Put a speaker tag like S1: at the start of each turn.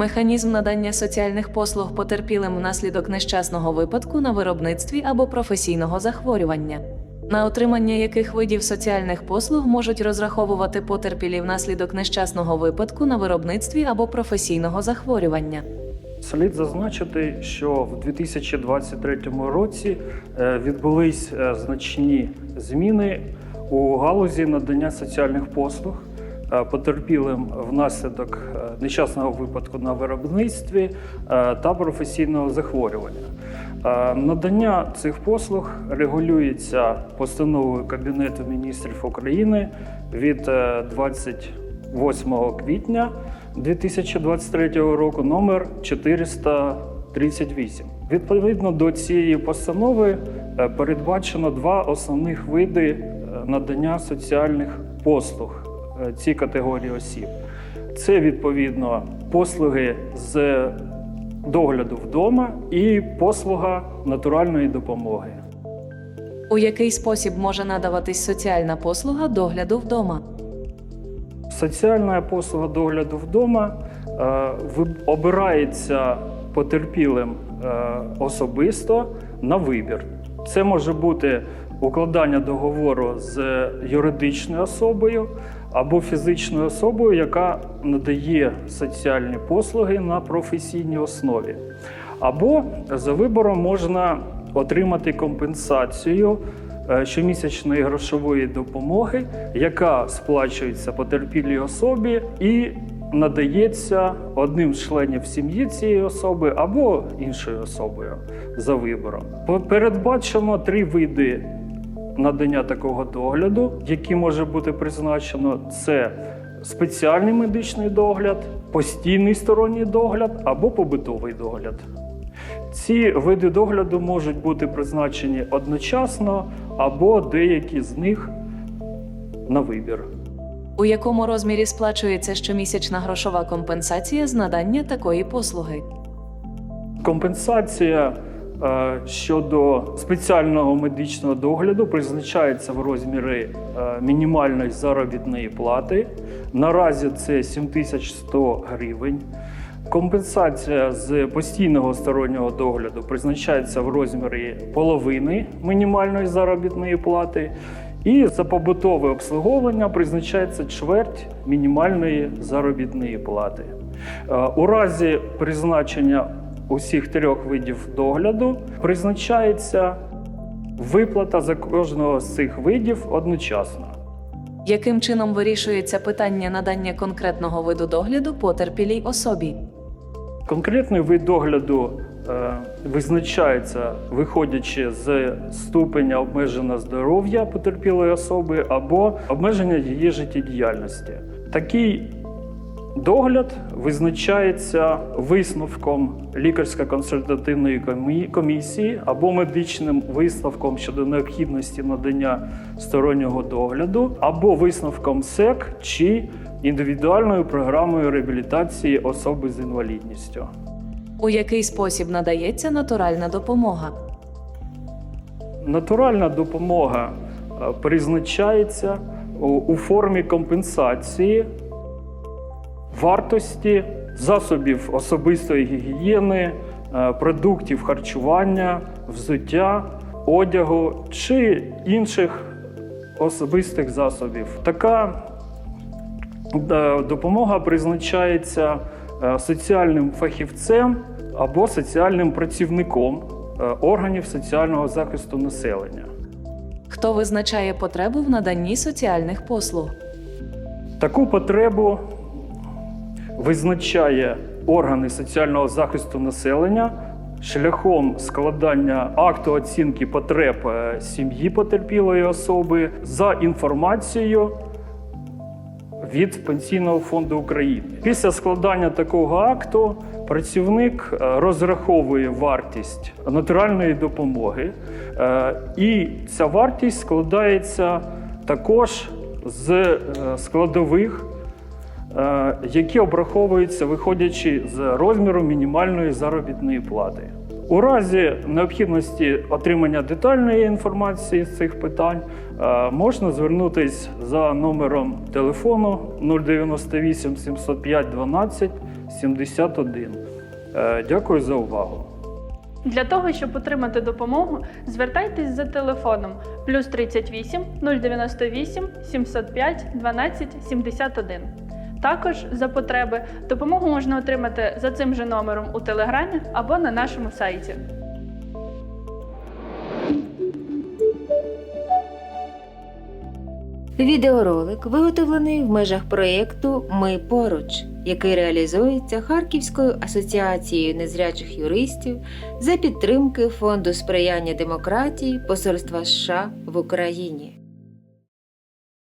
S1: Механізм надання соціальних послуг потерпілим внаслідок нещасного випадку на виробництві або професійного захворювання, на отримання яких видів соціальних послуг можуть розраховувати потерпілі внаслідок нещасного випадку на виробництві або професійного захворювання.
S2: Слід зазначити, що в 2023 році е, відбулись е, значні зміни у галузі надання соціальних послуг потерпілим внаслідок е, нещасного випадку на виробництві е, та професійного захворювання. Е, Надання цих послуг регулюється постановою Кабінету міністрів України від е, 28 квітня 2023 року номер 438. Відповідно до цієї постанови е, передбачено два основних види е, надання соціальних послуг е, цій категорії осіб. Це відповідно послуги з догляду вдома і послуга натуральної допомоги.
S1: У який спосіб може надаватись соціальна послуга догляду вдома?
S2: Соціальна послуга догляду вдома е, обирається потерпілим е, особисто на вибір. Це може бути укладання договору з юридичною особою або фізичною особою, яка надає соціальні послуги на професійній основі. Або за вибором можна отримати компенсацію е, щомісячної грошової допомоги, яка сплачується потерпілій особі і надається одним з членів сім'ї цієї особи або іншою особою за вибором. Передбачено три види надання такого догляду, які може бути призначено, це спеціальний медичний догляд, постійний сторонній догляд або побутовий догляд. Ці види догляду можуть бути призначені одночасно або деякі з них на вибір.
S1: У якому розмірі сплачується щомісячна грошова компенсація з надання такої послуги?
S2: Компенсація щодо спеціального медичного догляду призначається в розмірі е, мінімальної заробітної плати. Наразі це 7100 гривень. Компенсація з постійного стороннього догляду призначається в розмірі половини мінімальної заробітної плати. І за побутове обслуговування призначається чверть мінімальної заробітної плати. Е, У разі призначення усіх трьох видів догляду призначається виплата за кожного з цих видів одночасно.
S1: Яким чином вирішується питання надання конкретного виду догляду потерпілій особі?
S2: Конкретний вид догляду е, визначається, виходячи з ступеня обмеження здоров'я потерпілої особи або обмеження її життєдіяльності. Такий догляд визначається висновком лікарсько-консультативної комісії або медичним висновком щодо необхідності надання стороннього догляду, або висновком СЕК чи індивідуальною програмою реабілітації особи з інвалідністю.
S1: У який спосіб надається натуральна допомога?
S2: Натуральна допомога е, призначається у- у формі компенсації вартості засобів особистої гігієни, е, продуктів харчування, взуття, одягу чи інших особистих засобів. Така е, допомога призначається е, соціальним фахівцем або соціальним працівником органів соціального захисту населення.
S1: Хто визначає потребу в наданні соціальних послуг?
S2: Таку потребу визначає органи соціального захисту населення шляхом складання акту оцінки потреб е, сім'ї потерпілої особи за інформацією від Пенсійного фонду України. Після складання такого акту працівник е, розраховує вартість натуральної допомоги, е, і ця вартість складається також з складових, які обраховуються виходячи з розміру мінімальної заробітної плати. У разі необхідності отримання детальної інформації з цих питань е, можна звернутися за номером телефону 098 705 12 71. Е, Дякую за увагу.
S3: Для того, щоб отримати допомогу, звертайтесь за телефоном плюс 38 098 705 12 71. Також за потреби допомогу можна отримати за цим же номером у телеграмі або на нашому сайті.
S4: Відеоролик виготовлений в межах проєкту Ми поруч, який реалізується Харківською асоціацією незрячих юристів за підтримки Фонду сприяння демократії Посольства США в Україні.